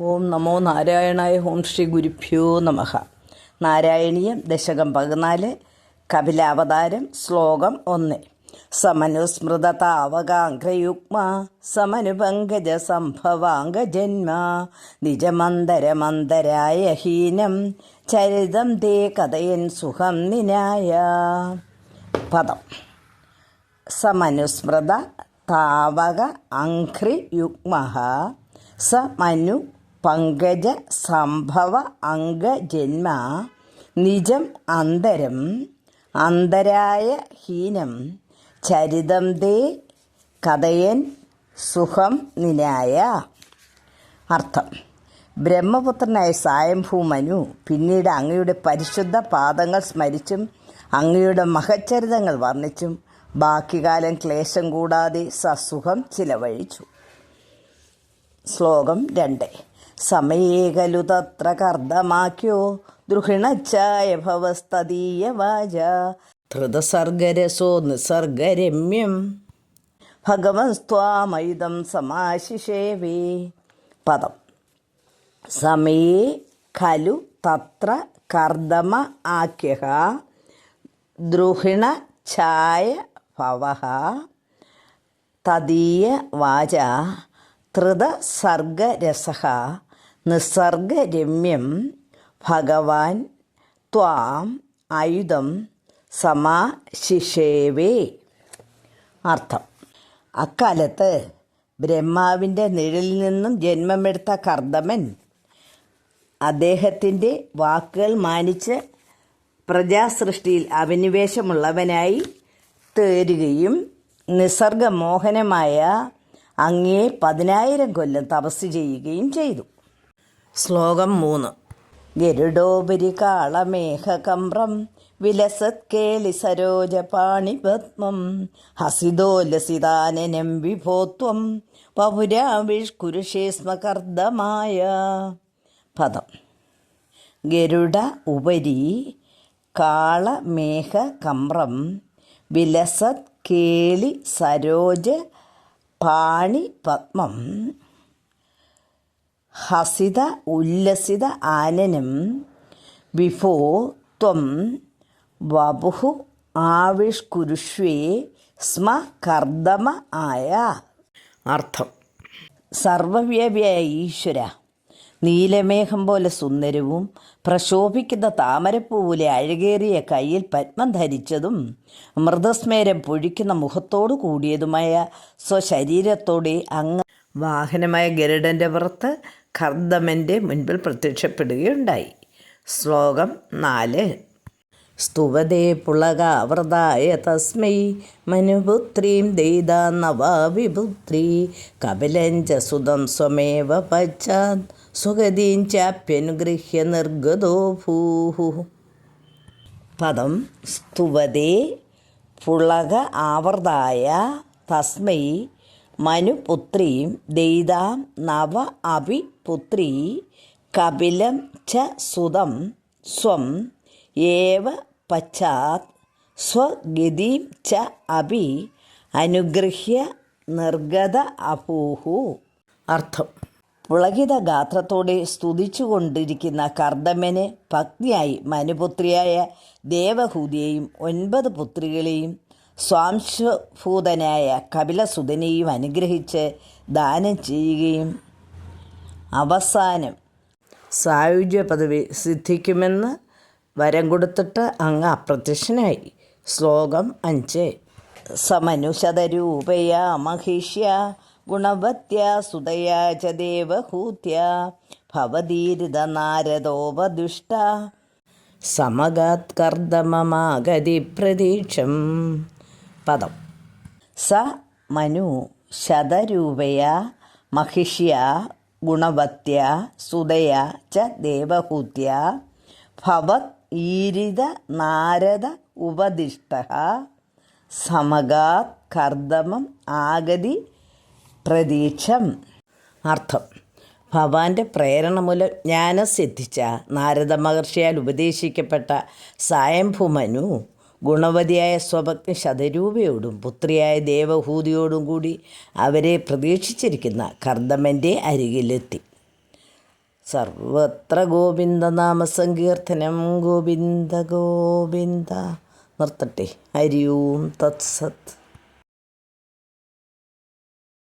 ഓം നമോ നാരായണായ ഹോം ശ്രീ ഗുരുഭ്യോ നമഃ. നാരായണീയം ദശകം പതിനാല് കപിലാവതാരം ശ്ലോകം ഒന്ന്. സമനുസ്മൃതതാവകാംഘ്രയുഗ്മ സമനുപങ്കജ സംഭവാംഗജന്മ നിജമന്തരമന്തരായ ഹീനം ചരിതം തേ കഥയൻ സുഖം നിനായ. പദം. സമനുസ്മൃത താവക അഘ്രി യുഗ്മ സ മനു പങ്കജ സംഭവ അംഗജന്മ നിജം അന്തരം അന്തരായ ഹീനം ചരിതം ദേ കഥയൻ സുഖം നിനായ. അർത്ഥം. ബ്രഹ്മപുത്രനായ സായംഭൂ മനു പിന്നീട് അങ്ങയുടെ പരിശുദ്ധ പാദങ്ങൾ സ്മരിച്ചും അങ്ങയുടെ മഹച്ചരിതങ്ങൾ വർണിച്ചും ബാക്കികാലം ക്ലേശം കൂടാതെ സസുഖം ചിലവഴിച്ചു. ശ്ലോകം രണ്ട്. സമയേ ഖലു തത്ര കർദ്ദമാക്കിയോ ദൃഹിണച്ചായ ഭവസ്തീയ വാച ധൃതസർഗരസോ നിസർഗരമ്യം. ഭഗവൻ സ്വാമയുധം സമാശിഷേവേ. പദം. സമയേ ഖലു തത്ര കർദമ ആഖ്യ ദ്രുഹിണ ഛായ ഭവ തദീയ വാച ധൃതസർഗരസ നിസർഗരമ്യം ഭഗവാൻ ത്വാം ആയുധം സമാശിഷേവേ. അർത്ഥം. അക്കാലത്ത് ബ്രഹ്മാവിന്റെ നിഴലിൽ നിന്നും ജന്മമെടുത്ത കർദമൻ അദ്ദേഹത്തിന്റെ വാക്കുകൾ മാനിച്ച് പ്രജാസൃഷ്ടിയിൽ അഭിനിവേശമുള്ളവനായി തീരുകയും നിസർഗമോഹനമായ അങ്ങേ പതിനായിരം കൊല്ലം തപസ് ചെയ്യുകയും ചെയ്തു. ശ്ലോകം മൂന്ന്. ഗരുഡോപരി കാളമേഘകമ്പ്രം വിലസത് കേളി സരോജ പാണിപത്മം ഹസിതോലസിതാനനം വിഭോത്വം പൗരാവിഷ്കുരുഷേ സ്മ പദം. ഗരുഡ ഉപരി കാളമേഘ വിലസത് കേളി സരോജ പാണി പത്മം ഹസിത ഉല്ലസിത ആനനം വിഭോ ത്വം വപുഹു ആവിഷ്കുരുഷ്വേ സ്മ കർദമ ആയ. അർത്ഥം. സർവവ്യാപിയായ ഈശ്വര നീലമേഘം പോലെ സുന്ദരവും പ്രശോഭിക്കുന്ന താമരപ്പൂവിലെ അഴകേറിയ കയ്യിൽ പത്മം ധരിച്ചതും മൃതസ്മേരം പൊഴിക്കുന്ന മുഖത്തോടു കൂടിയതുമായ സ്വശരീരത്തോടെ അങ്ങ് വാഹനമായ ഗരുഡന്റെ പുറത്ത് കർദമന്റെ മുൻപിൽ പ്രത്യക്ഷപ്പെടുകയുണ്ടായി. ശ്ലോകം നാല്. സ്തുവതേ പുളകാവൃതായ തസ്മൈ മനുപുത്രീം ദൈത നവാവിപുത്രീ കപിലഞ്ച സുതം സ്വമേവ പശ്ചാത്. സുഗതീം ചാപ്യനുഗൃഹ്യ നിർഗതോ ഭൂഹു. പദം സ്തുവതേ പുളക ആവൃതായ തസ്മൈ മനുപുത്രീം ദൈതാം നവ അഭി പുത്രീ കപിലം ച സുതം സ്വം ഏവ പശ്ചാത് സ്വഗതിം ച അഭി അനുഗൃഹ്യ നിർഗത അഭൂഹു അർത്ഥം. പുളകിത ഗാത്രത്തോടെ സ്തുതിച്ചുകൊണ്ടിരിക്കുന്ന കർദമന് പത്നിയായി മനുപുത്രിയായ ദേവഹൂതിയെയും ഒൻപത് പുത്രികളെയും സ്വാംശഭൂതനായ കപിലസുതനെയും അനുഗ്രഹിച്ച് ദാനം ചെയ്യുകയും അവസാനം സായുജ്യ പദവി സിദ്ധിക്കുമെന്ന് വരം കൊടുത്തിട്ട് അങ്ങ് അപ്രത്യക്ഷനായി. ശ്ലോകം അഞ്ച്. സമനുഷതരൂപയാ മഹിഷ്യ ഗുണവത്യ സുതയാ ച ദേവഹൂത്യ ഭവതീരിത നാരദോപദുഷ്ട സമഗാത് കർദമമാഗതി പ്രതീക്ഷം. പദം. സ മനു ശതരൂപയ മഹിഷ്യ ഗുണവത്യ സുതയ ച ദേവഹൂത്യ ഭവത് ഈരിത നാരദ ഉപദിഷ്ട സമഗാത് കർദമം ആഗതി പ്രതീക്ഷം. അർത്ഥം ഭവാന്റെ പ്രേരണ മൂലം ജ്ഞാനം സിദ്ധിച്ച നാരദ മഹർഷിയാൽ ഉപദേശിക്കപ്പെട്ട സായംഭുമനു ഗുണവതിയായ സ്വഭക്തി ശതരൂപയോടും പുത്രിയായ ദേവഹൂതിയോടും കൂടി അവരെ പ്രതീക്ഷിച്ചിരിക്കുന്ന കർദമന്റെ അരികിലെത്തി. സർവത്ര ഗോവിന്ദ നാമസങ്കീർത്തനം. ഗോവിന്ദ ഗോവിന്ദ. നിർത്തട്ടെ. ഹരി ഓം തത്സത്.